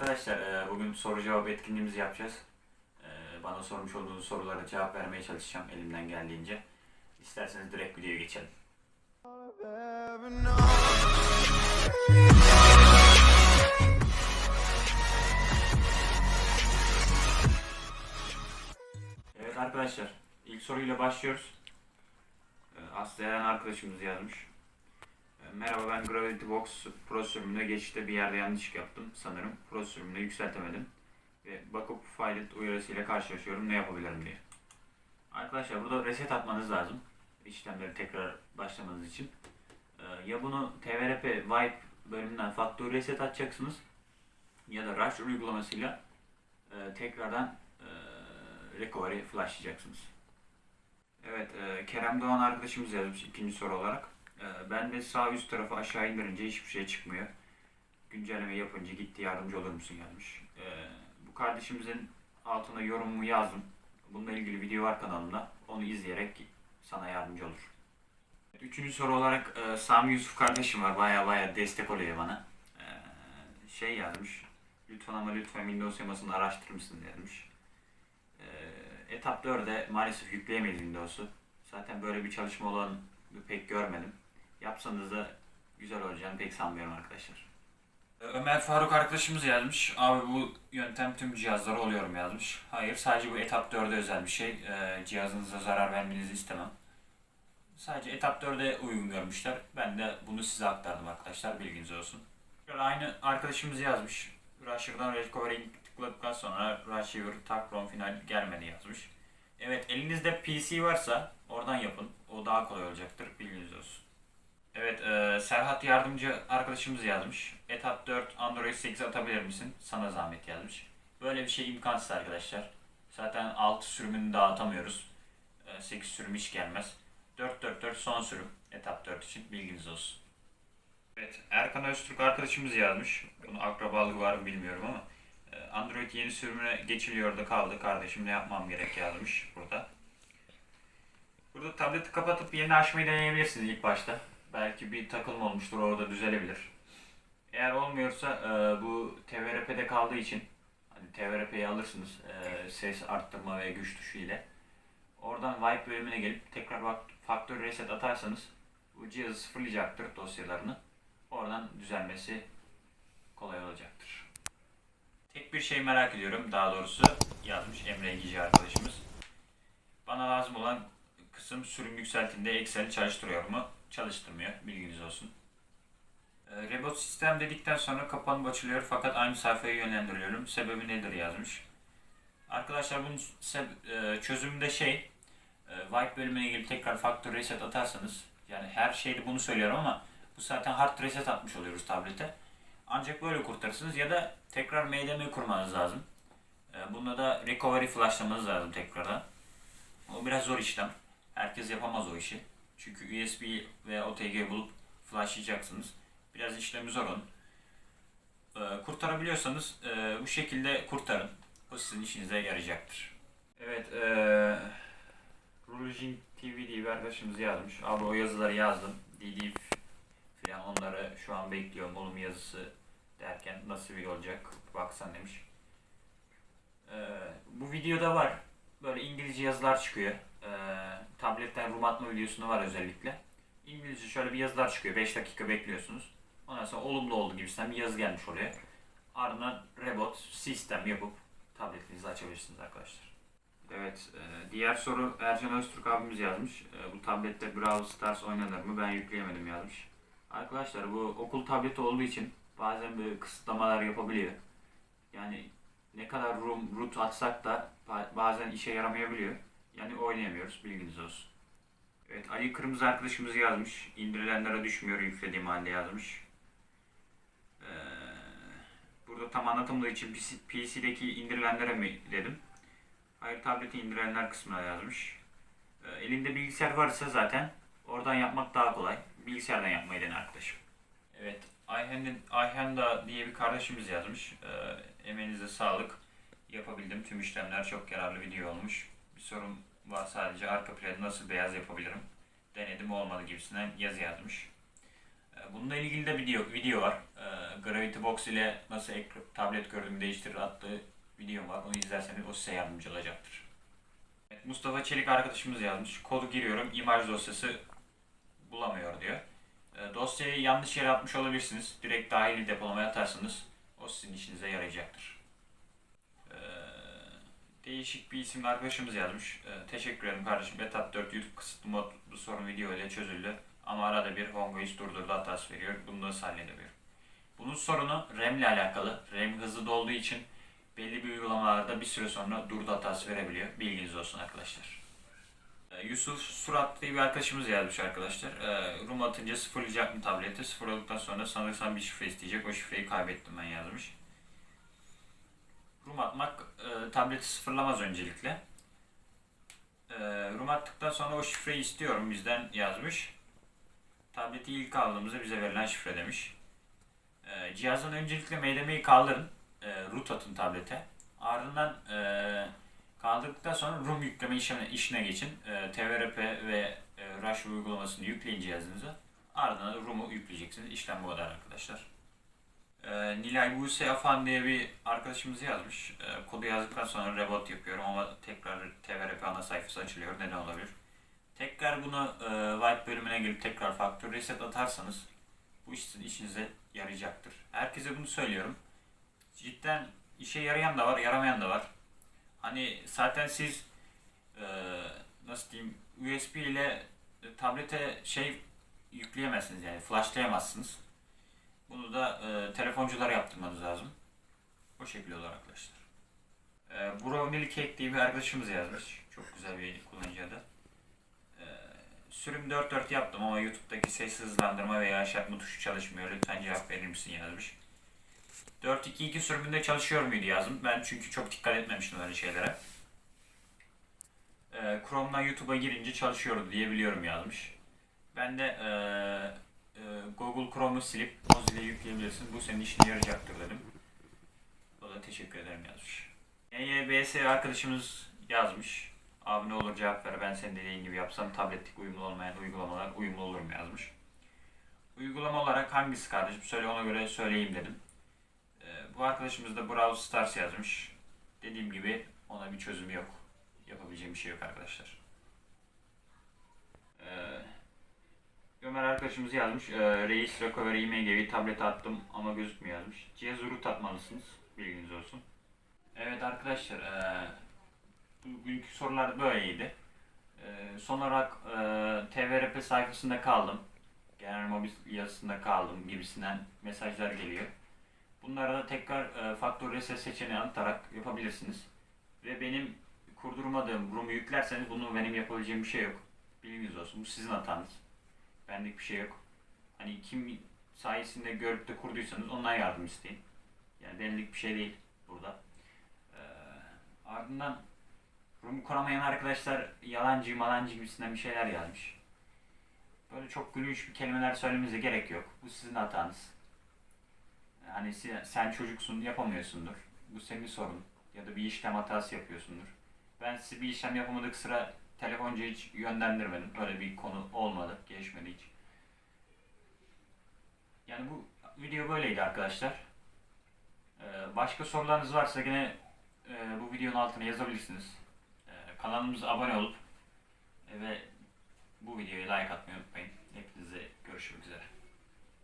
Arkadaşlar e, bugün soru cevap etkinliğimizi yapacağız. E, Bana sormuş olduğunuz sorulara cevap vermeye çalışacağım elimden geldiğince. İsterseniz direkt videoya geçelim. Evet arkadaşlar ilk soruyla başlıyoruz. E, Aslı Eren arkadaşımız yazmış. Merhaba ben Gravity Box Pro sürümünde geçişte bir yerde yanlış yaptım sanırım. Pro sürümünde yükseltemedim. Ve backup file uyarısıyla karşılaşıyorum ne yapabilirim diye. Arkadaşlar burada reset atmanız lazım. işlemleri tekrar başlamanız için. Ee, Ya bunu TVRP Wipe bölümünden factory reset atacaksınız. Ya da Rush uygulamasıyla e, tekrardan e, recovery flashlayacaksınız. Evet, e, Kerem Doğan arkadaşımız yazmış ikinci soru olarak. E, ben de sağ üst tarafı aşağı indirince hiçbir şey çıkmıyor. Güncelleme yapınca gitti yardımcı olur musun yazmış. E, bu kardeşimizin altına yorumumu yazdım. Bununla ilgili video var kanalımda. Onu izleyerek sana yardımcı olur. Üçüncü soru olarak e, Sami Yusuf kardeşim var. Baya baya destek oluyor bana. E, şey yazmış. Lütfen ama lütfen Windows yamasını araştırır mısın etap 4'e maalesef yükleyemeyiz Windows'u. Zaten böyle bir çalışma olan pek görmedim. Yapsanız da güzel olacağını pek sanmıyorum arkadaşlar. Ömer Faruk arkadaşımız yazmış. Abi bu yöntem tüm cihazlara oluyorum yazmış. Hayır sadece bu etap 4'e özel bir şey. Ee, cihazınıza zarar vermenizi istemem. Sadece etap 4'e uygun görmüşler. Ben de bunu size aktardım arkadaşlar. Bilginiz olsun. Aynı arkadaşımız yazmış. Rusher'dan Recovery'i tıkladıktan sonra Rusher Tak From Final gelmedi yazmış. Evet elinizde PC varsa oradan yapın. O daha kolay olacaktır. Evet, e, Serhat yardımcı arkadaşımız yazmış. Etap 4 Android 8 atabilir misin? Sana zahmet yazmış. Böyle bir şey imkansız arkadaşlar. Zaten 6 sürümünü daha atamıyoruz. E, 8 sürüm hiç gelmez. 444 son sürüm etap 4 için bilginiz olsun. Evet, Erkan Öztürk arkadaşımız yazmış. Bunu akrabalığı var mı bilmiyorum ama e, Android yeni sürümüne geçiliyor da kaldı kardeşim ne yapmam gerek yazmış burada. Burada tableti kapatıp yeni açmayı deneyebilirsiniz ilk başta. Belki bir takılma olmuştur orada düzelebilir. Eğer olmuyorsa e, bu TVRP'de kaldığı için hani TVRP'yi alırsınız e, ses arttırma ve güç tuşu ile. Oradan wipe bölümüne gelip tekrar faktör reset atarsanız bu cihazı sıfırlayacaktır dosyalarını. Oradan düzelmesi kolay olacaktır. Tek bir şey merak ediyorum daha doğrusu yazmış Emre Gici arkadaşımız. Bana lazım olan kısım sürüm yükseltinde Excel'i çalıştırıyor mu? Çalıştırmıyor. Bilginiz olsun. E, Rebot sistem dedikten sonra kapanıp açılıyor fakat aynı sayfaya yönlendiriyorum. Sebebi nedir yazmış. Arkadaşlar bunun e, çözümü de şey e, wipe bölümüne gelip tekrar factory reset atarsanız yani her şeyde bunu söylüyorum ama bu zaten hard reset atmış oluyoruz tablete. Ancak böyle kurtarırsınız ya da tekrar MDM kurmanız lazım. E, bunda da recovery flashlamanız lazım tekrardan. O biraz zor işlem. Herkes yapamaz o işi. Çünkü USB ve OTG bulup flashlayacaksınız. Biraz işlemi zor onun. Ee, kurtarabiliyorsanız e, bu şekilde kurtarın. O sizin işinize yarayacaktır. Evet, e, Rulujin TV diye bir arkadaşımız yazmış. Abi o yazıları yazdım. DD falan onları şu an bekliyorum. Olum yazısı derken nasıl bir olacak baksan demiş. Ee, bu videoda var. Böyle İngilizce yazılar çıkıyor. Ee, tabletten rum atma videosunda var özellikle. İngilizce şöyle bir yazılar çıkıyor. 5 dakika bekliyorsunuz. Ondan sonra olumlu oldu gibisinden bir yazı gelmiş oraya. Ardından rebot sistem yapıp tabletinizi açabilirsiniz arkadaşlar. Evet, e, diğer soru Ercan Öztürk abimiz yazmış. E, bu tablette Brawl Stars oynanır mı? Ben yükleyemedim yazmış. Arkadaşlar bu okul tableti olduğu için bazen böyle kısıtlamalar yapabiliyor. Yani ne kadar room root atsak da ba- bazen işe yaramayabiliyor. Yani oynayamıyoruz bilginiz olsun. Evet Ali Kırmızı arkadaşımız yazmış. İndirilenlere düşmüyor yüklediğim halde yazmış. Ee, burada tam anlatıldığı için PC, PC'deki indirilenlere mi dedim. Hayır tableti indirilenler kısmına yazmış. Ee, elinde bilgisayar varsa zaten oradan yapmak daha kolay. Bilgisayardan yapmayı dene arkadaşım. Evet Ayhan'ın Ayhanda diye bir kardeşimiz yazmış. Ee, emeğinize sağlık. Yapabildim. Tüm işlemler çok yararlı video olmuş. Bir sorun var sadece arka planı nasıl beyaz yapabilirim? Denedim olmadı gibisinden yazı yazmış. E, Bununla ilgili de video, video var. E, Gravity Box ile nasıl ek- tablet görünümü değiştirir adlı videom var. Onu izlerseniz o size yardımcı olacaktır. Evet, Mustafa Çelik arkadaşımız yazmış. Kodu giriyorum, imaj dosyası bulamıyor diyor. E, dosyayı yanlış yere atmış olabilirsiniz. Direkt dahili depolamaya atarsınız. O sizin işinize yarayacaktır. E, değişik bir isimli arkadaşımız yazmış. E, teşekkür ederim kardeşim. Etap 4 YouTube kısıtlı mod bu sorun video ile çözüldü. Ama arada bir Hongo'yu durdurdu hatası veriyor. Bunu nasıl halledebiliyor? Bunun sorunu RAM ile alakalı. RAM hızlı dolduğu için belli bir uygulamalarda bir süre sonra durdu hatası verebiliyor. Bilginiz olsun arkadaşlar. Ee, Yusuf Surat diye bir arkadaşımız yazmış arkadaşlar. Ee, Rum atınca sıfırlayacak mı tableti? Sıfırladıktan sonra sanırsam bir şifre isteyecek. O şifreyi kaybettim ben yazmış. Rum atmak e, tableti sıfırlamaz öncelikle. E, Rum attıktan sonra o şifreyi istiyorum bizden yazmış. Tableti ilk aldığımızda bize verilen şifre demiş. E, cihazdan öncelikle MDM'yi kaldırın. E, root atın tablete. Ardından e, kaldırdıktan sonra ROM yükleme işine, işine geçin. E, TVRP ve e, Rush uygulamasını yükleyin cihazınıza. Ardından da ROM'u yükleyeceksiniz. İşlem bu kadar arkadaşlar. E, Nilay Buse Afan diye bir arkadaşımız yazmış. E, kodu yazdıktan sonra reboot yapıyorum ama tekrar TVRP ana sayfası açılıyor. Neden olabilir? Tekrar bunu e, wipe bölümüne girip tekrar faktör reset atarsanız bu iş sizin işinize yarayacaktır. Herkese bunu söylüyorum. Cidden işe yarayan da var, yaramayan da var. Hani zaten siz e, nasıl diyeyim USB ile tablete şey yükleyemezsiniz yani flashlayamazsınız. Bunu da e, telefonculara yaptırmanız lazım. O şekilde olur arkadaşlar. E, Brownie Cake diye bir arkadaşımız yazmış. Çok güzel bir kullanıcı adı. E, sürüm 4.4 yaptım ama YouTube'daki ses hızlandırma veya yaşatma tuşu çalışmıyor. Lütfen cevap verir misin yazmış. 4.2.2 sürümünde çalışıyor muydu yazdım. Ben çünkü çok dikkat etmemiştim öyle şeylere. Ee, Chrome'dan YouTube'a girince çalışıyordu diye biliyorum yazmış. Ben de ee, ee, Google Chrome'u silip Mozilla yükleyebilirsin. Bu senin işine yarayacaktır dedim. O da teşekkür ederim yazmış. EYBS arkadaşımız yazmış. Abi ne olur cevap ver ben senin dediğin gibi yapsam tabletlik uyumlu olmayan uygulamalar uyumlu olur mu yazmış. Uygulama olarak hangisi kardeşim söyle ona göre söyleyeyim dedim. Bu arkadaşımız da Brawl Stars yazmış. Dediğim gibi ona bir çözüm yok. Yapabileceğim bir şey yok arkadaşlar. Ee, Ömer arkadaşımız yazmış. Ee, Reis Recovery IMG'yi tablete attım ama gözükmüyor yazmış. Cihazı root atmalısınız. Bilginiz olsun. Evet arkadaşlar. ee, bugünkü sorular böyleydi. Ee, son olarak ee, TVRP sayfasında kaldım. Genel mobil yazısında kaldım gibisinden mesajlar geliyor. Bunlara da tekrar e, faktör reset seçeneği atarak yapabilirsiniz. Ve benim kurdurmadığım ROM'u yüklerseniz bunu benim yapabileceğim bir şey yok. Bilginiz olsun. Bu sizin hatanız. Benlik bir şey yok. Hani kim sayesinde görüp de kurduysanız ondan yardım isteyin. Yani benlik bir şey değil burada. Ee, ardından ROM'u kuramayan arkadaşlar yalancı malancı gibisinden bir şeyler yazmış. Böyle çok gülünç bir kelimeler söylemenize gerek yok. Bu sizin hatanız. Hani sen, çocuksun yapamıyorsundur. Bu senin sorun. Ya da bir işlem hatası yapıyorsundur. Ben size bir işlem yapamadık sıra telefoncuya hiç yönlendirmedim. Öyle bir konu olmadı. Geçmedi hiç. Yani bu video böyleydi arkadaşlar. Ee, başka sorularınız varsa yine e, bu videonun altına yazabilirsiniz. Ee, kanalımıza abone olup e, ve bu videoya like atmayı unutmayın. Hepinize görüşmek üzere.